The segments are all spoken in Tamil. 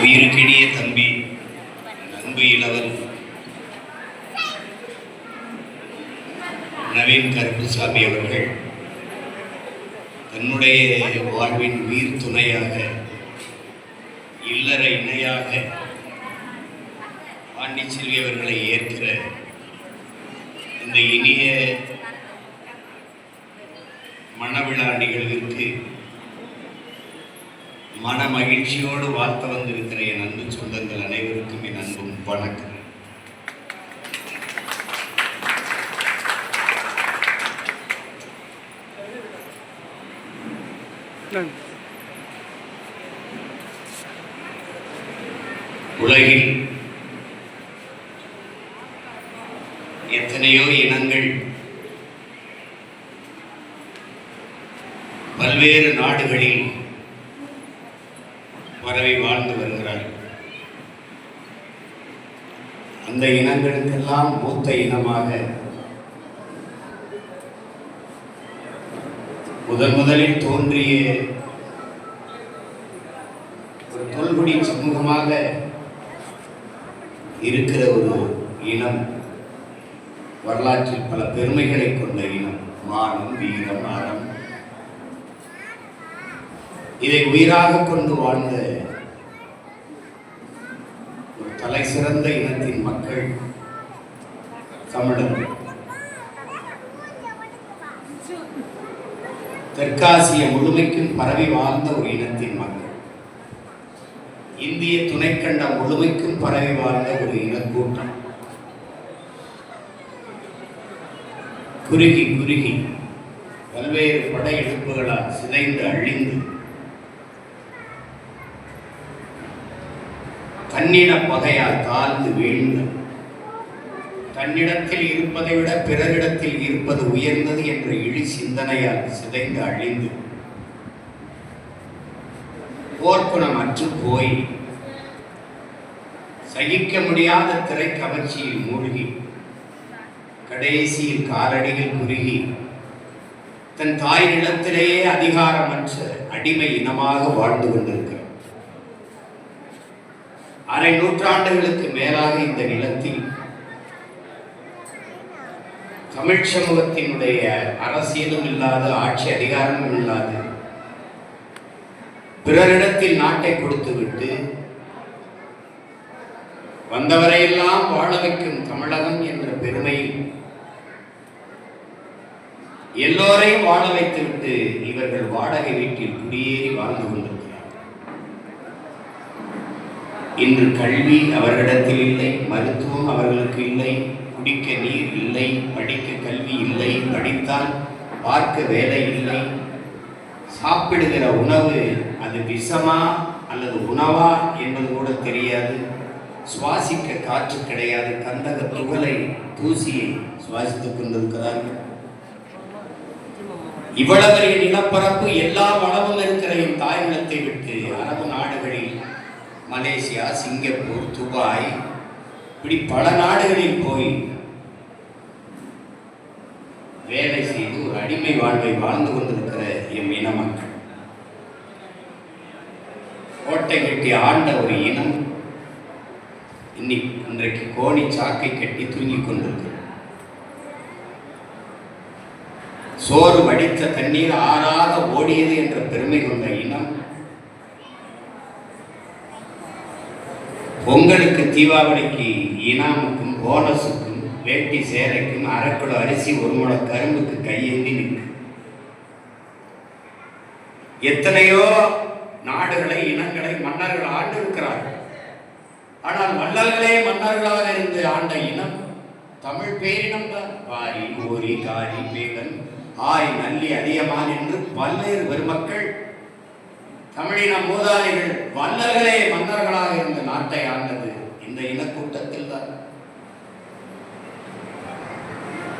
உயிருக்கினிய தம்பி அன்பு இளவன் நவீன் கருப்புசாமி அவர்கள் தன்னுடைய வாழ்வின் உயிர் துணையாக இல்லற இணையாக பாண்டிச்செல்வி அவர்களை ஏற்கிற இந்த இனிய மணவிழா நிகழ்விற்கு மன மகிழ்ச்சியோடு வாழ்த்த வந்திருக்கிற என் அன்பு சொந்தங்கள் அனைவருக்கும் என் அன்பும் வணக்கம். உலகில் எத்தனையோ இனங்கள் பல்வேறு நாடுகளில் பரவி வாழ்ந்து வருகிறார்கள் அந்த இனங்களுக்கெல்லாம் மூத்த இனமாக. முதன் முதலில் தோன்றிய ஒரு தொல்குடி சமூகமாக இருக்கிற ஒரு இனம் வரலாற்றில் பல பெருமைகளை கொண்ட இனம் மானம் வீரம் அறம் இதை உயிராக கொண்டு வாழ்ந்த ஒரு தலை சிறந்த இனத்தின் மக்கள் தமிழர்கள். தெற்காசிய முழுமைக்கும் பரவி வாழ்ந்த ஒரு இனத்தின் மக்கள். இந்திய துணைக்கண்டம் முழுமைக்கும் பரவி வாழ்ந்த ஒரு இனக்கூட்டம். குறுகி குறுகி பல்வேறு படையெடுப்புகளால் சிதைந்து அழிந்து தன்னிட பகையால் தாழ்ந்து வீழ்ந்து தன்னிடத்தில் இருப்பதை விட பிறரிடத்தில் இருப்பது உயர்ந்தது என்ற இழி சிந்தனையால் சிதைந்து அழிந்து. போர்க்குணம் அற்று போய் சகிக்க முடியாத திரை கவர்ச்சியில் மூழ்கி கடைசியில் காலடியில் குறுகி தன் தாய் நிலத்திலேயே அதிகாரமற்ற அடிமை இனமாக வாழ்ந்து கொண்டிருக்கிறார் அரை நூற்றாண்டுகளுக்கு மேலாக இந்த நிலத்தில் தமிழ் சமூகத்தினுடைய அரசியலும் இல்லாத ஆட்சி அதிகாரமும் இல்லாது பிறரிடத்தில் நாட்டை கொடுத்துவிட்டு வந்தவரையெல்லாம் வாழ வைக்கும் தமிழகம் என்ற பெருமையில் எல்லோரையும் வாழ வைத்துவிட்டு இவர்கள் வாடகை வீட்டில் குடியேறி வாழ்ந்து கொண்டு இன்று கல்வி அவர்களிடத்தில் இல்லை மருத்துவம் அவர்களுக்கு இல்லை குடிக்க நீர் இல்லை படிக்க கல்வி இல்லை படித்தால் பார்க்க வேலை இல்லை. சாப்பிடுகிற உணவு அது விஷமா அல்லது உணவா என்பது கூட தெரியாது. சுவாசிக்க காற்று கிடையாது. கந்தக துகளை தூசியை சுவாசித்துக் கொண்டிருக்கிறார்கள். இவ்வளவு நிலப்பரப்பு எல்லா வளமும் இருக்கிற என் தாய் நிலத்தை மலேசியா சிங்கப்பூர் துபாய் இப்படி பல நாடுகளில் போய் வேலை செய்து ஒரு அடிமை வாழ்வை வாழ்ந்து கொண்டிருக்கிற எம் இன மக்கள். கோட்டை கட்டி ஆண்ட ஒரு இனம் இன்னைக்கு இன்றைக்கு கோணி சாக்கை கட்டி தூங்கிக் கொண்டிருக்கிறது. சோறு வடித்த தண்ணீர் ஆறாக ஓடியது என்ற பெருமை கொண்ட இனம் பொங்கலுக்கு தீபாவளிக்கு இனாமுக்கும் போனஸுக்கும் வேட்டி சேலைக்கும் அரைக்குழு அரிசி ஒரு முளை கரும்புக்கு கையேந்தி நிற்கு எத்தனையோ நாடுகளை இனங்களை மன்னர்கள் ஆண்டு இருக்கிறார்கள் ஆனால் மன்னர்களே மன்னர்களாக இருந்து ஆண்ட இனம் தமிழ் பேரினம் தான் வாரி ஓரி காரி பேகன் ஆய் நல்லி அதியமான் என்று பல்வேறு பெருமக்கள் தமிழின மூதாதிகள் வல்லர்களே மன்னர்களாக இருந்த நாட்டை ஆண்டது இந்த இனக்கூட்டத்தில் தான்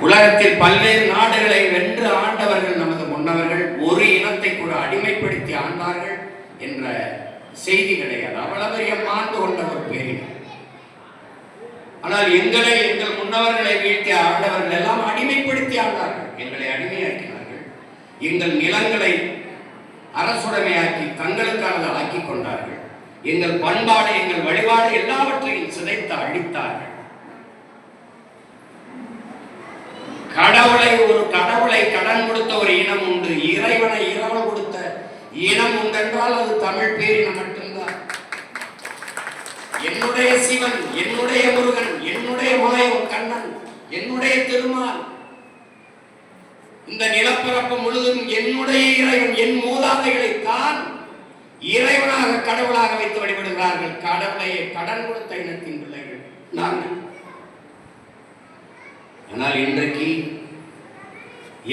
உலகத்தில் பல்வேறு நாடுகளை வென்று ஆண்டவர்கள் நமது முன்னவர்கள் ஒரு இனத்தை கூட அடிமைப்படுத்தி ஆண்டார்கள் என்ற செய்தி கிடையாது அவ்வளவு பெரிய மாண்டு கொண்ட ஒரு பேரினர் ஆனால் எங்களை எங்கள் முன்னவர்களை வீழ்த்தி ஆண்டவர்கள் எல்லாம் அடிமைப்படுத்தி ஆண்டார்கள். எங்களை அடிமையாக்கினார்கள். எங்கள் நிலங்களை அரசுடைமையாக்கி தங்களுக்கானது ஆக்கி கொண்டார்கள். எங்கள் பண்பாடு எங்கள் வழிபாடு எல்லாவற்றையும் சிதைத்து அழித்தார்கள். கடவுளை ஒரு கடவுளை கடன் கொடுத்த ஒரு இனம் உண்டு. இறைவனை இறைவன் கொடுத்த இனம் உண்டென்றால் அது தமிழ் பேரினம் மட்டும்தான். என்னுடைய சிவன் என்னுடைய முருகன் என்னுடைய மாயம் கண்ணன் என்னுடைய திருமால் இந்த நிலப்பரப்பு முழுதும் என்னுடைய இறைவன் என் மூதாதைகளைத்தான் இறைவனாக கடவுளாக வைத்து வழிபடுகிறார்கள். கடவுளையே கடன் கொடுத்த இனத்தின் பிள்ளைகள் நாங்கள். ஆனால் இன்றைக்கு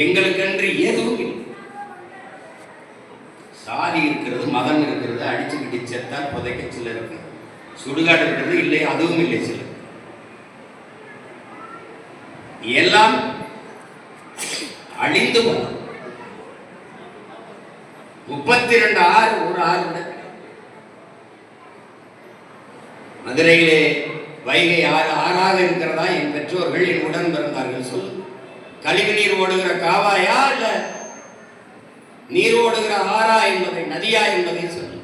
எங்களுக்கென்று எதுவும் இல்லை. சாதி இருக்கிறது மதம் இருக்கிறது அடிச்சுக்கிட்டு செத்தால் புதைக்க சில இருக்கு சுடுகாடு இருக்கிறது இல்லை அதுவும் இல்லை சிலர். எல்லாம் அழிந்து போனோம். முப்பத்தி ரெண்டு ஆறு ஒரு ஆறு மதுரையிலே வைகை ஆறு ஆறாக இருக்கிறதா? என் பெற்றோர்கள் என் உடன் பிறந்தார்கள் சொல்லு. கழிவு நீர் ஓடுகிற காவாயா இல்ல நீர் ஓடுகிற ஆறா என்பதை நதியா என்பதை சொல்லு.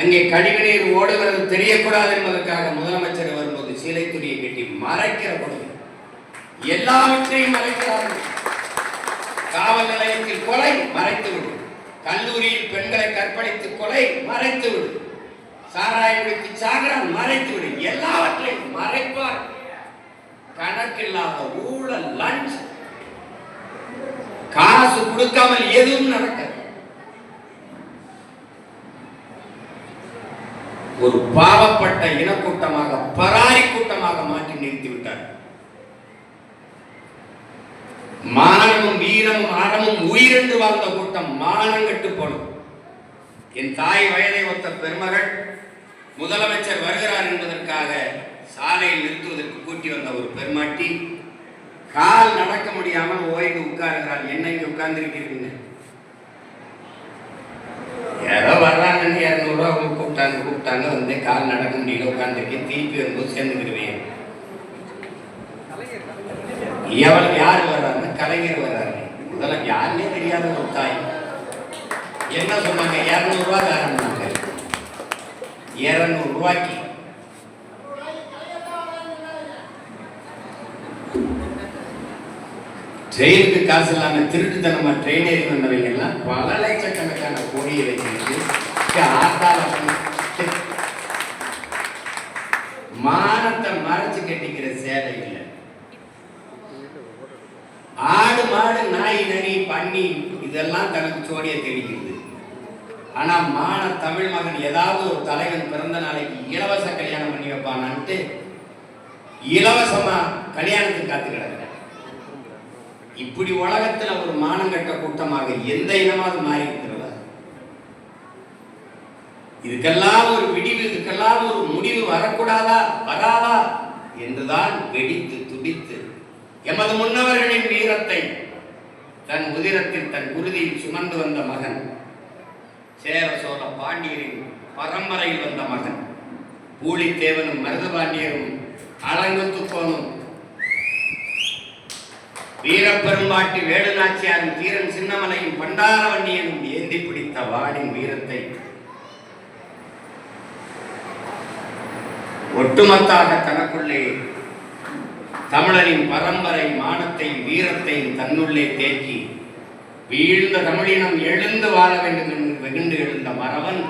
அங்கே கழிவு நீர் ஓடுகிறது தெரியக்கூடாது என்பதற்காக முதலமைச்சர் வரும்போது சீலை கட்டி மறைக்கிற பொழுது எல்லாவற்றையும் மறைக்கிறார்கள் காவல் நிலையத்தில் கொலை மறைத்துவிடும். கல்லூரியில் பெண்களை கற்பழித்து கொலை மறைத்து விடு சாராயம் சாகரம் மறைத்து விடு எல்லாவற்றையும் மறைப்பார். கணக்கில்லாத ஊழல் லஞ்ச் காசு கொடுக்காமல் எதுவும் நடக்காது. ஒரு பாவப்பட்ட இனக்கூட்டமாக பராரி கூட்டமாக மாற்றி நிறுத்திவிட்டார். மானமும் வீரமும் அறமும் உயிரென்று வாழ்ந்த கூட்டம் மானங்கட்டு போனது என் தாய் வயதை ஒத்த பெருமகள் முதலமைச்சர் வருகிறார் என்பதற்காக சாலையில் நிறுத்துவதற்கு கூட்டி வந்த ஒரு பெருமாட்டி கால் நடக்க முடியாமல் ஓய்ந்து உட்காருகிறாள். என்ன இங்கே உட்கார்ந்துருக்கீங்க யாரோ வர்றாங்கன்னு இரநூறுவா கூப்பிட்டாங்க கூப்பிட்டாங்க வந்து கால் நடக்க முடியல உட்காந்துருக்கேன் திருப்பி வரும்போது சேர்ந்துக்கிடுவேன். எவள் யார் வர்றாங்க கலைஞர் வர்றாரு இதெல்லாம் யாருன்னே தெரியாத ஒரு தாய். என்ன சொன்னாங்க? இரநூறுவா தரணுன்னாங்க இரநூறு ரூபாய்க்கு. ட்ரெயினுக்கு காசு இல்லாமல் திருட்டுத்தனமா ட்ரெயின் ஏறி வந்தவங்க பல லட்சக்கணக்கான கோடியை வைக்கிறது ஆத்தால மானத்தை மறைச்சு கட்டிக்கிற சேவை இல்லை. ஆடு மாடு நாய் நரி பன்னி இதெல்லாம் தனக்கு சோடிய தெரிகிறது ஆனா மான தமிழ் மகன் ஏதாவது ஒரு தலைவன் பிறந்த நாளைக்கு இலவச கல்யாணம் பண்ணி வைப்பானான்ட்டு இலவசமா கல்யாணத்துக்கு காத்து கிடக்குற இப்படி உலகத்துல ஒரு மானங்கட்ட கூட்டமாக எந்த இனமாவது மாறி இருக்கிறதா இதுக்கெல்லாம் ஒரு விடிவு இதுக்கெல்லாம் ஒரு முடிவு வரக்கூடாதா? வராதா? என்றுதான் வெடித்து துடித்து எமது முன்னவர்களின் வீரத்தை தன் உதிரத்தில் தன் குருதியில் சுமந்து வந்த மகன் சேர சோழ பாண்டியரின் பரம்பரையில் வந்த மகன். பூலித்தேவனும் மருதபாண்டியரும் அலங்குத்துக்கோனும் வீரப்பெரும்பாட்டி வேலுநாச்சியாரும் தீரன் சின்னமலையும் பண்டாரவண்ணியனும் ஏந்தி பிடித்த வாடின் வீரத்தை ஒட்டுமொத்தாக தனக்குள்ளே தமிழரின் பரம்பரை மானத்தையும் வீரத்தையும் தன்னுள்ளே தேக்கி வீழ்ந்த தமிழினம் எழுந்து வாழ வேண்டும் என்று வெகுண்டு எழுந்த மறவன்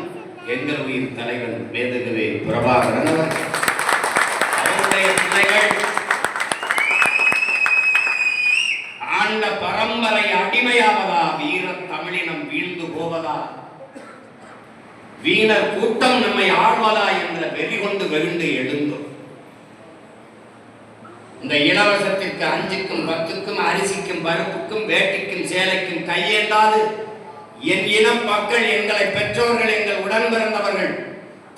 எங்கள் உயிர் தலைவன் வேதகவே பிரபாகரன் அவர். அவருடைய பிள்ளைகள் ஆண்ட பரம்பரை அடிமையாவதா வீர தமிழினம் வீழ்ந்து போவதா வீணர் கூட்டம் நம்மை ஆழ்வதா என்ற வெறி கொண்டு வெகுண்டு எழுந்தோம் இந்த இலவசத்திற்கு அஞ்சுக்கும் பத்துக்கும் அரிசிக்கும் பருப்புக்கும் வேட்டிக்கும் சேலைக்கும் கையேந்தாது. என் இனம் மக்கள் எங்களை பெற்றோர்கள் எங்கள் உடன் பிறந்தவர்கள்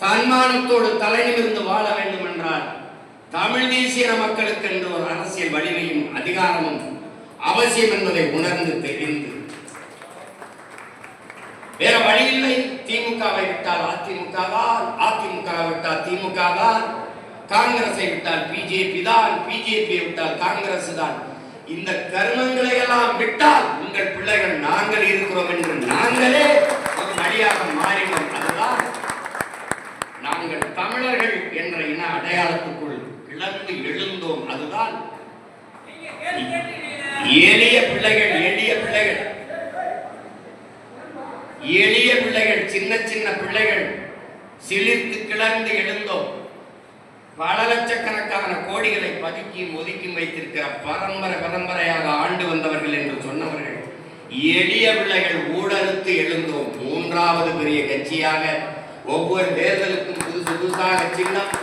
தன்மானத்தோடு தலைநிமிர்ந்து வாழ வேண்டும் என்றால் தமிழ் தேசிய மக்களுக்கு என்று ஒரு அரசியல் வலிமையும் அதிகாரமும் அவசியம் என்பதை உணர்ந்து தெரிந்து. வேற வழி இல்லை திமுகவை விட்டால் அதிமுக தான். அதிமுக விட்டால் திமுக தான். காங்கிரஸை விட்டால் பிஜேபி தான் பிஜேபியை விட்டால் காங்கிரஸ் தான். இந்த கர்மங்களை எல்லாம் விட்டால் உங்கள் பிள்ளைகள் நாங்கள் இருக்கிறோம் என்று நாங்களே அடியாக வழியாக மாறினோம். அதுதான் நாங்கள் தமிழர்கள் என்ற இன அடையாளத்துக்குள் கிளம்பி எழுந்தோம். அதுதான் எளிய பிள்ளைகள் எளிய பிள்ளைகள். எளிய பிள்ளைகள் சின்ன சின்ன பிள்ளைகள் சிலிர்த்து கிளர்ந்து எழுந்தோம். பல லட்சக்கணக்கான கோடிகளை பதுக்கியும் ஒதுக்கியும் வைத்திருக்கிற பரம்பரை பரம்பரையாக ஆண்டு வந்தவர்கள் என்று சொன்னவர்கள் எளிய பிள்ளைகள் ஊடறுத்து எழுந்தோம். மூன்றாவது பெரிய கட்சியாக ஒவ்வொரு தேர்தலுக்கும் புதுசு புதுசாக சின்னம்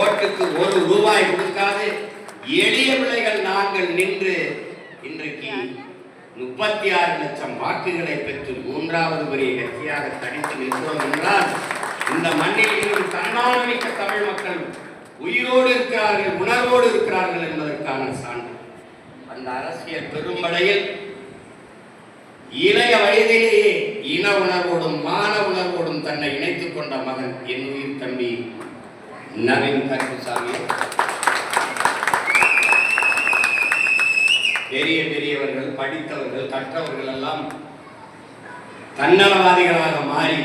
ஓட்டுக்கு ஒரு ரூபாய் கொடுக்காது. எளிய பிள்ளைகள் நாங்கள் நின்று இன்றைக்கு முப்பத்தி ஆறு லட்சம் வாக்குகளை பெற்று மூன்றாவது பெரிய கட்சியாக தடித்து நின்றோம் என்றால் இந்த மண்ணில் இன்னும் தன்மானமிக்க தமிழ் மக்கள் உயிரோடு இருக்கிறார்கள் உணர்வோடு இருக்கிறார்கள் என்பதற்கான சான்று. அந்த அரசியல் பெரும்படையில் இளைய வயதிலேயே இன உணர்வோடும் மான உணர்வோடும் தன்னை இணைத்துக் கொண்ட மகன் என் உயிர் தம்பி நவீன் கருப்புசாமி. பெரிய பெரியவர்கள் படித்தவர்கள் கற்றவர்கள் எல்லாம் தன்னலவாதிகளாக மாறி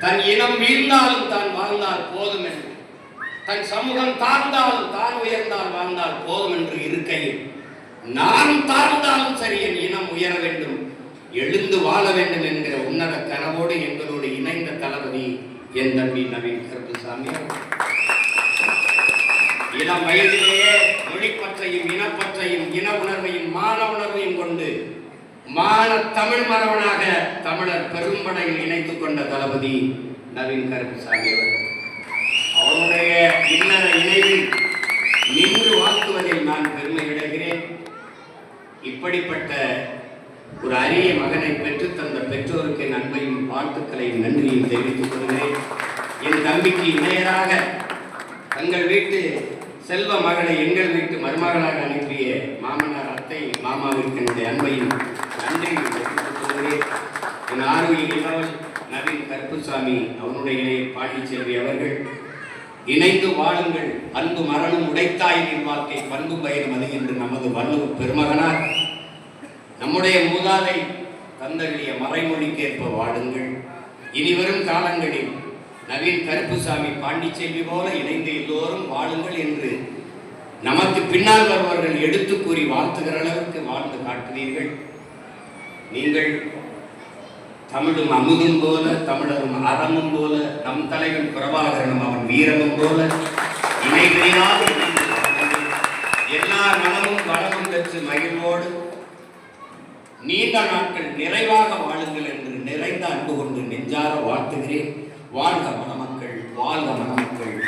தன் இனம் வீழ்ந்தாலும் தான் வாழ்ந்தால் போதும் என்று தன் சமூகம் தாழ்ந்தாலும் தான் உயர்ந்தால் வாழ்ந்தால் போதும் என்று இருக்கையில் நான் தாழ்ந்தாலும் சரி என் இனம் உயர வேண்டும் எழுந்து வாழ வேண்டும் என்கிற உன்னத கனவோடு எங்களோடு இணைந்த தளபதி என் தம்பி நவீன் கருப்புசாமி இளம் வயதிலேயே மொழிப்பற்றையும் இனப்பற்றையும் இன உணர்வையும் மான உணர்வையும் கொண்டு மான தமிழ் மரவனாக தமிழர் பெரும்படையில் இணைத்துக் கொண்ட தளபதி நவீன் கருப்புசாமி அவர்கள். அவருடைய இன்னர இணைவில் நின்று வாழ்த்துவதில் நான் பெருமை அடைகிறேன். இப்படிப்பட்ட ஒரு அரிய மகனை பெற்று தந்த பெற்றோருக்கு நன்மையும் வாழ்த்துக்களையும் நன்றியும் தெரிவித்துக் கொள்கிறேன். என் தம்பிக்கு இணையராக தங்கள் வீட்டு செல்வ மகளை எங்கள் வீட்டு மருமகளாக அனுப்பிய மாமனார் அத்தை மாமாவிற்கு என்னுடைய அன்பையும் நன்றியும் தெரிவித்துக் கொள்கிறேன். என் ஆரோக்கிய இளவல் நவீன் கருப்புசாமி அவனுடைய பாண்டிச்செல்வி அவர்கள் இணைந்து வாழுங்கள். அன்பு மரணம் உடைத்தாயின் வாழ்க்கை பண்பு பயணம் அது என்று நமது வள்ளுவர் பெருமகனார். நம்முடைய மூதாதை தந்தறிய மறைமொழிக்கேற்ப வாழுங்கள் இனி வரும் காலங்களில் நவீன் கருப்புசாமி பாண்டிச்செல்வி போல இணைந்து எல்லோரும் வாழுங்கள் என்று நமக்கு பின்னால் வருபவர்கள் எடுத்து கூறி வாழ்த்துகிற அளவுக்கு வாழ்ந்து காட்டுவீர்கள். நீங்கள் தமிழும் அமுதும் போல தமிழரும் அறமும் போல நம் தலைவன் பிரபாகரனும் அவன் வீரமும் போல. இணைபிரியாது எல்லா மனமும் வளமும் பெற்று மகிழ்வோடு. நீண்ட நாட்கள் நிறைவாக வாழுங்கள் என்று நிறைந்த அன்பு கொண்டு நெஞ்சார வாழ்த்துகிறேன். வாழ்க மணமக்கள் வாழ்க மணமக்கள்.